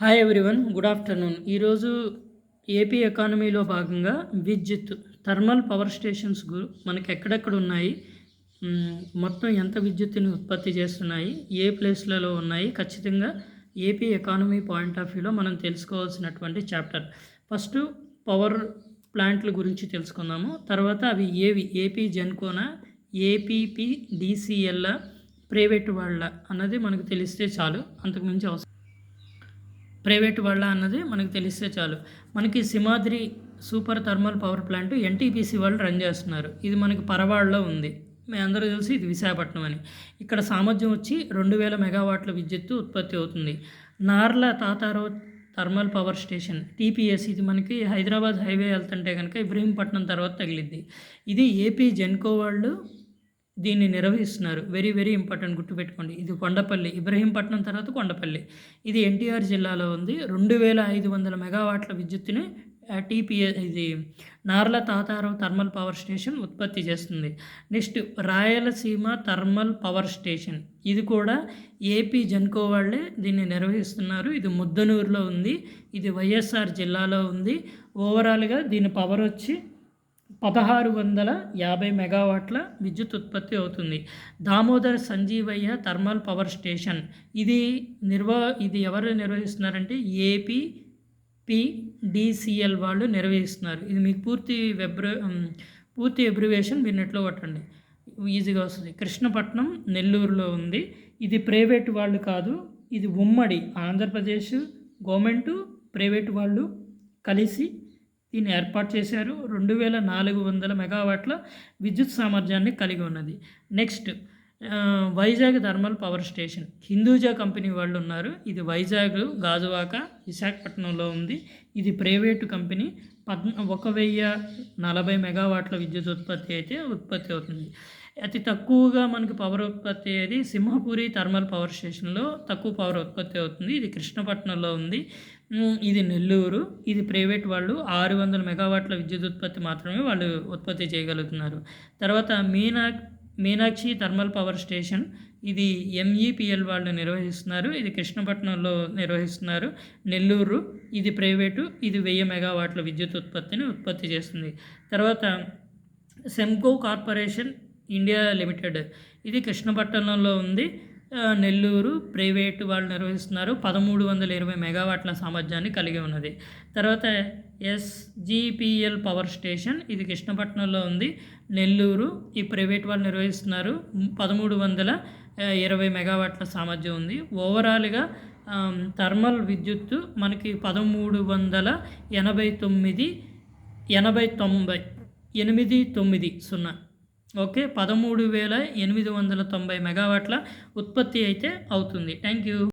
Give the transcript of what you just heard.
Hi everyone good afternoon ఈరోజు AP ఎకానమీలో భాగంగా విద్యుత్ థర్మల్ పవర్ స్టేషన్స్ గు- మనకి ఎక్కడెక్కడ ఉన్నాయి మొత్తం ఎంత విద్యుత్తుని ఉత్పత్తి చేస్తున్నాయి? ఏ ప్లేస్లలో ఉన్నాయి? ఖచ్చితంగా ఏపీ ఎకానమీ పాయింట్ ఆఫ్ వ్యూలో మనం తెలుసుకోవాల్సినటువంటి చాప్టర్ ఫస్ట్ పవర్ ప్లాంట్ల గురించి తెలుసుకుందాము. తర్వాత అవి ఏవి? ఏపీ జెన్కోనా ఏపీపీ డిసిఎల్ ప్రైవేట్ వాళ్ళ అన్నది మనకు తెలిస్తే చాలు. అంతకుమించి అవసరం ప్రైవేట్ వాళ్ళ అన్నది మనకు తెలిస్తే చాలు. మనకి Simhadri super thermal power plant NTPC వాళ్ళు రన్ చేస్తున్నారు. ఇది మనకి పరవాడలో ఉంది. మీ అందరూ తెలిసి ఇది విశాఖపట్నం అని. ఇక్కడ సామర్థ్యం వచ్చి రెండు వేల మెగావాట్ల విద్యుత్తు ఉత్పత్తి అవుతుంది. Narla Tatarao thermal power station TPS ఇది మనకి హైదరాబాద్ హైవే వెళ్తుంటే కనుక ఇబ్రహీంపట్నం తర్వాత తగిలిద్ది. ఇది ఏపీ జెన్కో వాళ్ళు దీన్ని నిర్వహిస్తున్నారు. వెరీ వెరీ ఇంపార్టెంట్ గుర్తుపెట్టుకోండి. ఇది కొండపల్లి. ఇబ్రహీంపట్నం తర్వాత కొండపల్లి. ఇది ఎన్టీఆర్ జిల్లాలో ఉంది. రెండు వేల ఐదు వందల మెగావాట్ల విద్యుత్తుని టీపీఏ ఇది Narla Tatarao thermal power station ఉత్పత్తి చేస్తుంది. Next Rayalaseema thermal power station. ఇది కూడా ఏపీ జన్కో వాళ్ళే దీన్ని నిర్వహిస్తున్నారు. ఇది ముద్దనూరులో ఉంది. ఇది వైఎస్ఆర్ జిల్లాలో ఉంది. ఓవరాల్గా దీని పవర్ వచ్చి పదహారు వందల యాభై మెగావాట్ల విద్యుత్ ఉత్పత్తి అవుతుంది. Damodar Sanjeevaiah thermal power station. ఇది నిర్వ ఇది ఎవరు నిర్వహిస్తున్నారంటే ఏపీ పిడిసిఎల్ వాళ్ళు నిర్వహిస్తున్నారు. ఇది మీకు పూర్తి వెబ్ర పూర్తి ఎబ్రివేషన్ మీరు నెట్లో కొట్టండి. ఈజీగా వస్తుంది. కృష్ణపట్నం నెల్లూరులో ఉంది. ఇది ప్రైవేట్ వాళ్ళు కాదు ఇది ఉమ్మడి ఆంధ్రప్రదేశ్ గవర్నమెంట్ ప్రైవేట్ వాళ్ళు కలిసి దీన్ని ఏర్పాటు చేశారు. రెండు వేల నాలుగు వందల మెగావాట్ల విద్యుత్ సామర్థ్యాన్ని కలిగి ఉన్నది. Next Vizag thermal power station. Hinduja company వాళ్ళు ఉన్నారు. ఇది వైజాగ్ గాజువాక విశాఖపట్నంలో ఉంది. ఇది ప్రైవేటు కంపెనీ. పద్ ఒక వెయ్యి నలభై మెగావాట్ల విద్యుత్ ఉత్పత్తి అయితే ఉత్పత్తి అవుతుంది. అతి తక్కువగా మనకి పవర్ ఉత్పత్తి అయ్యేది సింహపురి థర్మల్ పవర్ స్టేషన్లో తక్కువ పవర్ ఉత్పత్తి అవుతుంది. ఇది కృష్ణపట్నంలో ఉంది. ఇది నెల్లూరు. ఇది ప్రైవేట్ వాళ్ళు ఆరు వందల మెగావాట్ల విద్యుత్ ఉత్పత్తి మాత్రమే వాళ్ళు ఉత్పత్తి చేయగలుగుతున్నారు. తర్వాత Meena Meenakshi thermal power station. ఇది ఎంఈపిఎల్ వాళ్ళు నిర్వహిస్తున్నారు. ఇది కృష్ణపట్నంలో నిర్వహిస్తున్నారు. నెల్లూరు. ఇది ప్రైవేటు. ఇది వెయ్యి మెగావాట్ల విద్యుత్ ఉత్పత్తిని ఉత్పత్తి చేస్తుంది. తర్వాత సెమ్కో కార్పొరేషన్ ఇండియా లిమిటెడ్. ఇది కృష్ణపట్నంలో ఉంది. నెల్లూరు ప్రైవేటు వాళ్ళు నిర్వహిస్తున్నారు. పదమూడు వందల ఇరవై మెగావాట్ల సామర్థ్యాన్ని కలిగి ఉన్నది. తర్వాత ఎస్జిపిఎల్ పవర్ స్టేషన్ ఇది కృష్ణపట్నంలో ఉంది. నెల్లూరు ఈ ప్రైవేట్ వాళ్ళు నిర్వహిస్తున్నారు. పదమూడు వందల ఇరవై మెగావాట్ల సామర్థ్యం ఉంది. ఓవరాల్గా థర్మల్ విద్యుత్తు మనకి పదమూడు వందల ఎనభై తొమ్మిది ఎనభై తొంభై ఎనిమిది తొమ్మిది సున్నా. ఓకే పదమూడు వేల ఎనిమిది వందల తొంభై మెగావాట్ల ఉత్పత్తి అయితే అవుతుంది. Thank you.